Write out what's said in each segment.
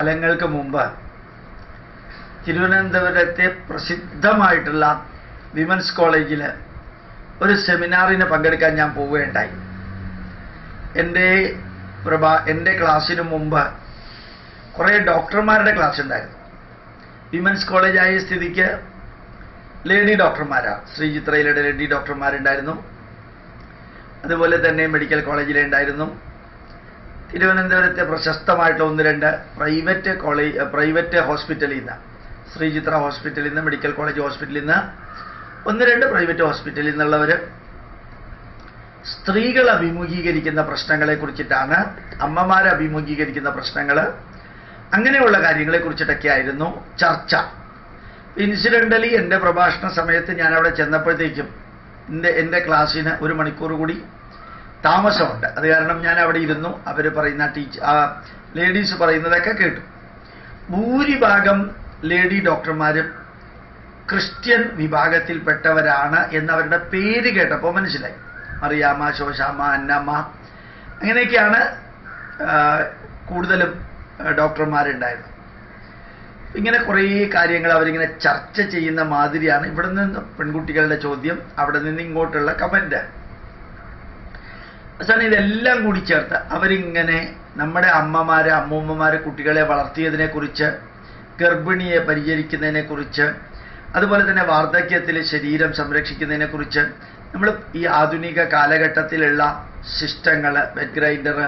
കാലങ്ങൾക്ക് മുമ്പ് തിരുവനന്തപുരത്തെ പ്രസിദ്ധമായിട്ടുള്ള വിമൻസ് കോളേജിൽ ഒരു സെമിനാറിന് പങ്കെടുക്കാൻ ഞാൻ പോവുകയുണ്ടായി. എന്റെ പ്രഭാ എന്റെ ക്ലാസ്സിന് മുമ്പ് കുറേ ഡോക്ടർമാരുടെ ക്ലാസ് ഉണ്ടായിരുന്നു. വിമൻസ് കോളേജായ സ്ഥിതിക്ക് ലേഡി ഡോക്ടർമാരാണ് ശ്രീചിത്രയിലെ ലേഡി ഡോക്ടർമാരുണ്ടായിരുന്നു. അതുപോലെ തന്നെ മെഡിക്കൽ കോളേജിലെ ഉണ്ടായിരുന്നു തിരുവനന്തപുരത്തെ പ്രശസ്തമായിട്ടുള്ള ഒന്ന് രണ്ട് പ്രൈവറ്റ് കോളേജ് പ്രൈവറ്റ് ഹോസ്പിറ്റലിൽ നിന്ന് ശ്രീചിത്ര ഹോസ്പിറ്റലിൽ നിന്ന് മെഡിക്കൽ കോളേജ് ഹോസ്പിറ്റലിൽ നിന്ന് ഒന്ന് രണ്ട് പ്രൈവറ്റ് ഹോസ്പിറ്റലിൽ നിന്നുള്ളവർ സ്ത്രീകൾ അഭിമുഖീകരിക്കുന്ന പ്രശ്നങ്ങളെ കുറിച്ചിട്ടാണ് അമ്മമാർ അഭിമുഖീകരിക്കുന്ന പ്രശ്നങ്ങൾ അങ്ങനെയുള്ള കാര്യങ്ങളെ കുറിച്ചിട്ടൊക്കെ ആയിരുന്നു ചർച്ച. ഇൻസിഡന്റലി എന്റെ പ്രഭാഷണ സമയത്ത് ഞാൻ അവിടെ ചെന്നപ്പോഴത്തേക്കും എന്റെ എന്റെ ക്ലാസ്സിന് ഒരു മണിക്കൂർ കൂടി താമസമുണ്ട്. അത് കാരണം ഞാൻ അവിടെ ഇരുന്നു. അവർ പറയുന്ന ടീച്ചർ ആ ലേഡീസ് പറയുന്നതൊക്കെ കേട്ടു. ഭൂരിഭാഗം ലേഡി ഡോക്ടർമാരും ക്രിസ്ത്യൻ വിഭാഗത്തിൽപ്പെട്ടവരാണ് എന്നവരുടെ പേര് കേട്ടപ്പോൾ മനസ്സിലായി. മറിയാമ്മ ശോശാമ്മ അന്നമ്മ. അങ്ങനെയൊക്കെയാണ് കൂടുതലും ആ, ഡോക്ടർമാരുണ്ടായിരുന്നത്. ഇങ്ങനെ കുറേ കാര്യങ്ങൾ അവരിങ്ങനെ ചർച്ച ചെയ്യുന്ന മാതിരിയാണ് ഇവിടെ നിന്ന് പെൺകുട്ടികളുടെ ചോദ്യം അവിടെ നിന്ന് ഇങ്ങോട്ടുള്ള കമന്റ്. അവസാനം ഇതെല്ലാം കൂടി ചേർത്ത് അവരിങ്ങനെ നമ്മുടെ അമ്മമാരെ അമ്മൂമ്മമാരെ കുട്ടികളെ വളർത്തിയതിനെക്കുറിച്ച് ഗർഭിണിയെ പരിചരിക്കുന്നതിനെ കുറിച്ച് അതുപോലെ തന്നെ വാർദ്ധക്യത്തിൽ ശരീരം സംരക്ഷിക്കുന്നതിനെക്കുറിച്ച് നമ്മൾ ഈ ആധുനിക കാലഘട്ടത്തിലുള്ള സിസ്റ്റങ്ങൾ ബെഡ് ഗ്രൈൻഡർ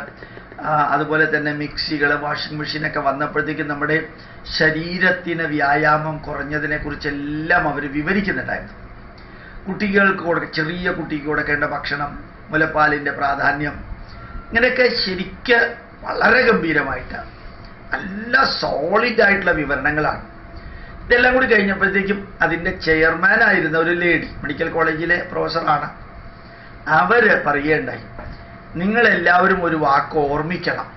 അതുപോലെ തന്നെ മിക്സികൾ വാഷിംഗ് മെഷീനൊക്കെ വന്നപ്പോഴത്തേക്കും നമ്മുടെ ശരീരത്തിന് വ്യായാമം കുറഞ്ഞതിനെ കുറിച്ചെല്ലാം അവർ വിവരിക്കുന്നുണ്ടായിരുന്നു. കുട്ടികൾക്ക് കൊടുക്ക ചെറിയ കുട്ടിക്ക് കൊടുക്കേണ്ട ഭക്ഷണം മുലപ്പാലിന്റെ പ്രാധാന്യം. ഇങ്ങനെയൊക്കെ ശരിക്ക് വളരെ ഗംഭീരമായിട്ട്. നല്ല സോളിഡ് ആയിട്ടുള്ള വിവരണങ്ങളാണ്. ഇതെല്ലാം കൂടി കഴിഞ്ഞപ്പോഴത്തേക്കും അതിന്റെ ചെയർമാൻ ആയിരുന്ന ഒരു ലേഡി മെഡിക്കൽ കോളേജിലെ പ്രൊഫസറാണ് അവർ പറയുകയുണ്ടായി നിങ്ങളെല്ലാവരും ഒരു വാക്ക് ഓർമ്മിക്കണം.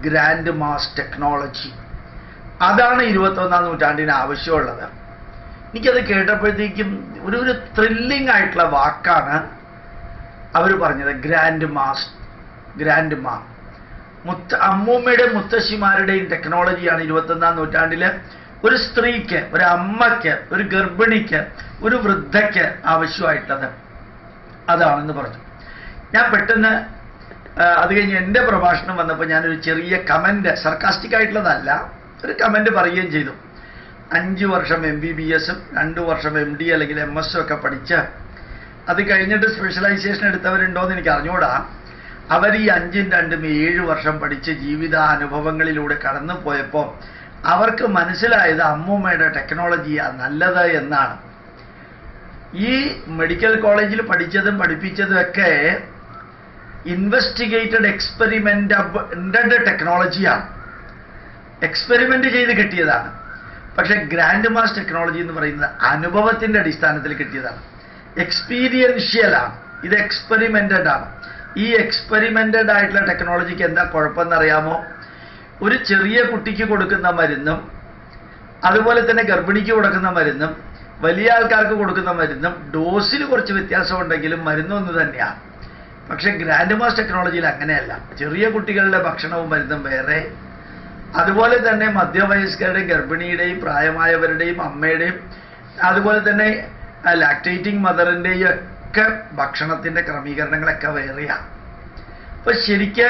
ഗ്രാൻഡ് മാസ് ടെക്നോളജി അതാണ് ഇരുപത്തൊന്നാം നൂറ്റാണ്ടിന് ആവശ്യമുള്ളത്. എനിക്കത് കേട്ടപ്പോഴത്തേക്കും ഒരു ഒരു ത്രില്ലിംഗ് ആയിട്ടുള്ള വാക്കാണ് അവർ പറഞ്ഞത് ഗ്രാൻഡ് മാസ് ഗ്രാൻഡ് മാ മുത്ത അമ്മൂമ്മയുടെ മുത്തശ്ശിമാരുടെയും ടെക്നോളജിയാണ് ഇരുപത്തൊന്നാം നൂറ്റാണ്ടിൽ. ഒരു സ്ത്രീക്ക് ഒരു അമ്മയ്ക്ക് ഒരു ഗർഭിണിക്ക് ഒരു വൃദ്ധയ്ക്ക് ആവശ്യമായിട്ടുള്ളത് അതാണെന്ന് പറഞ്ഞു. ഞാൻ പെട്ടെന്ന് അത് കഴിഞ്ഞ് എന്റെ പ്രഭാഷണം വന്നപ്പോൾ ഞാനൊരു ചെറിയ കമന്റ് സർക്കാസ്റ്റിക് ആയിട്ടുള്ളതല്ല ഒരു കമന്റ് പറയുകയും ചെയ്തു. അഞ്ച് വർഷം എം ബി ബി എസും രണ്ട് വർഷം എം ഡി അല്ലെങ്കിൽ എം എസും ഒക്കെ പഠിച്ച് അത് കഴിഞ്ഞിട്ട് സ്പെഷ്യലൈസേഷൻ എടുത്തവരുണ്ടോയെന്ന് എനിക്ക് അറിഞ്ഞുകൂടാ അവർ ഈ അഞ്ചും രണ്ടും ഏഴ് വർഷം പഠിച്ച് ജീവിതാനുഭവങ്ങളിലൂടെ കടന്നു പോയപ്പോൾ അവർക്ക് മനസ്സിലായത് അമ്മൂമ്മയുടെ ടെക്നോളജിയാണ് നല്ലത് എന്നാണ്. ഈ മെഡിക്കൽ കോളേജിൽ പഠിച്ചതും പഠിപ്പിച്ചതും ഒക്കെ ഇൻവെസ്റ്റിഗേറ്റഡ് എക്സ്പെരിമെന്റ് ടെക്നോളജിയാണ് എക്സ്പെരിമെന്റ് ചെയ്ത് കിട്ടിയതാണ്. പക്ഷേ ഗ്രാൻഡ് മാസ് ടെക്നോളജി എന്ന് പറയുന്നത് അനുഭവത്തിന്റെ അടിസ്ഥാനത്തിൽ കിട്ടിയതാണ്. എക്സ്പീരിയൻഷ്യലാണ് ഇത് എക്സ്പെരിമെന്റഡ് ആണ് ഈ എക്സ്പെരിമെന്റഡ് ആയിട്ടുള്ള ടെക്നോളജിക്ക് എന്താ കുഴപ്പമെന്നറിയാമോ? ഒരു ചെറിയ കുട്ടിക്ക് കൊടുക്കുന്ന മരുന്നും അതുപോലെ തന്നെ ഗർഭിണിക്ക് കൊടുക്കുന്ന മരുന്നും വലിയ ആൾക്കാർക്ക് കൊടുക്കുന്ന മരുന്നും ഡോസിൽ കുറച്ച് വ്യത്യാസമുണ്ടെങ്കിലും മരുന്നൊന്നു തന്നെയാണ് പക്ഷെ ഗ്രാൻഡ് മാസ് ടെക്നോളജിയിൽ അങ്ങനെയല്ല. ചെറിയ കുട്ടികളുടെ ഭക്ഷണവും മരുന്നും വേറെ. അതുപോലെ തന്നെ മധ്യവയസ്കരുടെയും ഗർഭിണിയുടെയും പ്രായമായവരുടെയും അമ്മയുടെയും അതുപോലെ തന്നെ ലാക്ടേറ്റിംഗ് മദറിന്റെയും ഒക്കെ ഭക്ഷണത്തിന്റെ ക്രമീകരണങ്ങളൊക്കെ വേറെയാണ് അപ്പൊ ശരിക്ക്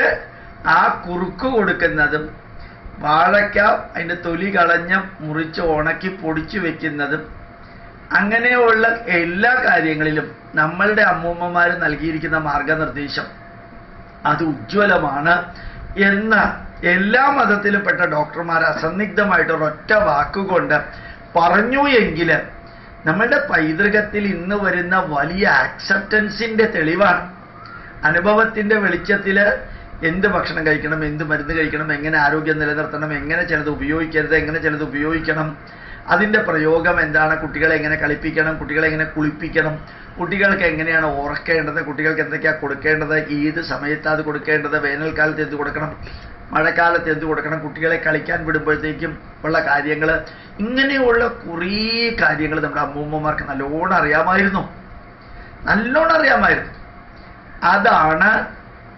ആ കുറുക്ക് കൊടുക്കുന്നതും വാഴയ്ക്ക അതിന്റെ തൊലി കളഞ്ഞ് മുറിച്ച് ഉണക്കി പൊടിച്ചു വെക്കുന്നതും അങ്ങനെയുള്ള എല്ലാ കാര്യങ്ങളിലും നമ്മളുടെ അമ്മൂമ്മമാർ നൽകിയിരിക്കുന്ന മാർഗനിർദ്ദേശം അത് ഉജ്ജ്വലമാണ് എന്ന് എല്ലാ മതത്തിലും പെട്ട ഡോക്ടർമാർ അസന്നിഗ്ധമായിട്ട് ഒരൊറ്റ വാക്കുകൊണ്ട് പറഞ്ഞു എങ്കിൽ നമ്മളുടെ പൈതൃകത്തിൽ ഇന്ന് വരുന്ന വലിയ ആക്സെപ്റ്റൻസിന്റെ തെളിവാണ്. അനുഭവത്തിന്റെ വെളിച്ചത്തിൽ എന്ത് ഭക്ഷണം കഴിക്കണം എന്ത് മരുന്ന് കഴിക്കണം എങ്ങനെ ആരോഗ്യം നിലനിർത്തണം എങ്ങനെ ചിലത് ഉപയോഗിക്കരുത് എങ്ങനെ ചിലത് ഉപയോഗിക്കണം അതിന്റെ പ്രയോഗം എന്താണ് കുട്ടികളെ എങ്ങനെ കളിപ്പിക്കണം കുട്ടികളെ എങ്ങനെ കുളിപ്പിക്കണം കുട്ടികൾക്ക് എങ്ങനെയാണ് ഉറക്കേണ്ടത് കുട്ടികൾക്ക് എന്തൊക്കെയാണ് കൊടുക്കേണ്ടത് ഏത് സമയത്ത് അത് കൊടുക്കേണ്ടത് വേനൽക്കാലത്ത് എന്ത് കൊടുക്കണം മഴക്കാലത്ത് എന്ത് കൊടുക്കണം? കുട്ടികളെ കളിക്കാൻ വിടുമ്പോഴത്തേക്കും ഉള്ള കാര്യങ്ങൾ ഇങ്ങനെയുള്ള കുറേ കാര്യങ്ങൾ നമ്മുടെ അമ്മൂമ്മമാർക്ക് നല്ലോണം അറിയാമായിരുന്നു. നല്ലോണം അറിയാമായിരുന്നു. അതാണ്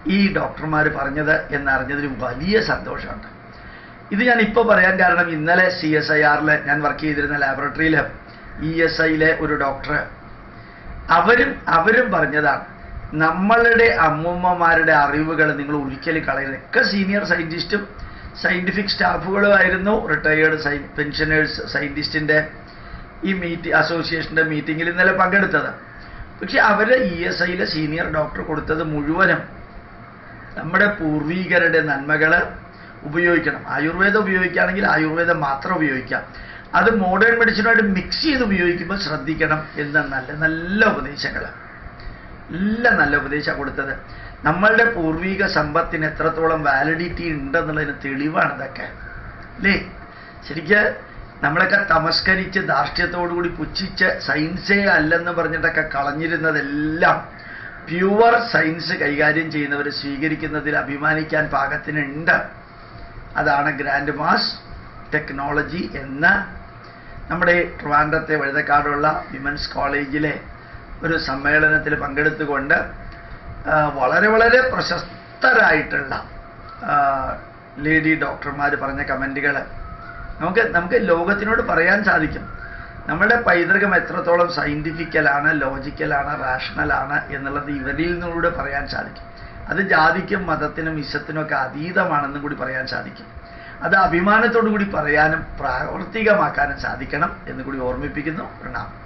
ഈ ഡോക്ടർമാർ പറഞ്ഞത് എന്നറിഞ്ഞതിൽ വലിയ സന്തോഷമുണ്ട്. ഇത് ഞാൻ ഇപ്പോൾ പറയാൻ കാരണം ഇന്നലെ സി എസ് ഐ ആറിൽ ഞാൻ വർക്ക് ചെയ്തിരുന്ന ലാബറട്ടറിയിൽ ഇ എസ് ഐയിലെ ഒരു ഡോക്ടർ അവരും അവരും പറഞ്ഞതാണ് നമ്മളുടെ അമ്മൂമ്മമാരുടെ അറിവുകൾ നിങ്ങൾ ഒരിക്കലും കളയരുത് ഒക്കെ സീനിയർ സയന്റിസ്റ്റും സയന്റിഫിക് സ്റ്റാഫുകളും ആയിരുന്നു. റിട്ടയേർഡ് സൈ പെൻഷനേഴ്സ് സയന്റിസ്റ്റിന്റെ ഈ മീറ്റ് അസോസിയേഷന്റെ മീറ്റിങ്ങിൽ ഇന്നലെ പങ്കെടുത്തത്. പക്ഷെ അവർ ഇ എസ് ഐയിലെ സീനിയർ ഡോക്ടർ കൊടുത്തത് മുഴുവനും നമ്മുടെ പൂർവീകരുടെ നന്മകൾ ഉപയോഗിക്കണം. ആയുർവേദം ഉപയോഗിക്കുകയാണെങ്കിൽ ആയുർവേദം മാത്രം ഉപയോഗിക്കാം അത് മോഡേൺ മെഡിസിനുമായിട്ട് മിക്സ് ചെയ്ത് ഉപയോഗിക്കുമ്പോൾ ശ്രദ്ധിക്കണം എന്ന നല്ല നല്ല ഉപദേശങ്ങൾ എല്ലാം നല്ല ഉപദേശം കൊടുത്തത്. നമ്മളുടെ പൂർവീക സമ്പത്തിന് എത്രത്തോളം വാലിഡിറ്റി ഉണ്ടെന്നുള്ളതിന് തെളിവാണ് ഇതൊക്കെ. അല്ലേ? ശരിക്ക് നമ്മളൊക്കെ തമസ്കരിച്ച് ധാർഷ്ട്യത്തോടുകൂടി പുച്ഛിച്ച് സയൻസേ അല്ലെന്ന് പറഞ്ഞിട്ടൊക്കെ കളഞ്ഞിരുന്നതെല്ലാം പ്യുവർ സയൻസ് കൈകാര്യം ചെയ്യുന്നവർ സ്വീകരിക്കുന്നതിൽ അഭിമാനിക്കാൻ പാകത്തിനുണ്ട്. അതാണ് ഗ്രാൻഡ് മാസ് ടെക്നോളജി എന്ന നമ്മുടെ ട്രിവാൻഡ്രത്തെ വഴുതക്കാടുള്ള വിമൻസ് കോളേജിലെ ഒരു സമ്മേളനത്തിൽ പങ്കെടുത്തുകൊണ്ട് വളരെ വളരെ പ്രശസ്തരായിട്ടുള്ള ലേഡി ഡോക്ടർമാർ പറഞ്ഞ കമന്റുകൾ നമുക്ക് നമുക്ക് ലോകത്തിനോട് പറയാൻ സാധിക്കും. നമ്മുടെ പൈതൃകം എത്രത്തോളം സയന്റിഫിക്കലാണ് ലോജിക്കലാണ് റാഷണലാണ് എന്നുള്ളത് ഇവരിൽ നിന്നൂടെ പറയാൻ സാധിക്കും. അത് ജാതിക്കും മതത്തിനും ഇശത്തിനുമൊക്കെ ഒക്കെ അതീതമാണെന്നും കൂടി പറയാൻ സാധിക്കും. അത് അഭിമാനത്തോടു കൂടി പറയാനും പ്രാവർത്തികമാക്കാനും സാധിക്കണം എന്ന് കൂടി ഓർമ്മിപ്പിക്കുന്നു. പ്രണാമം.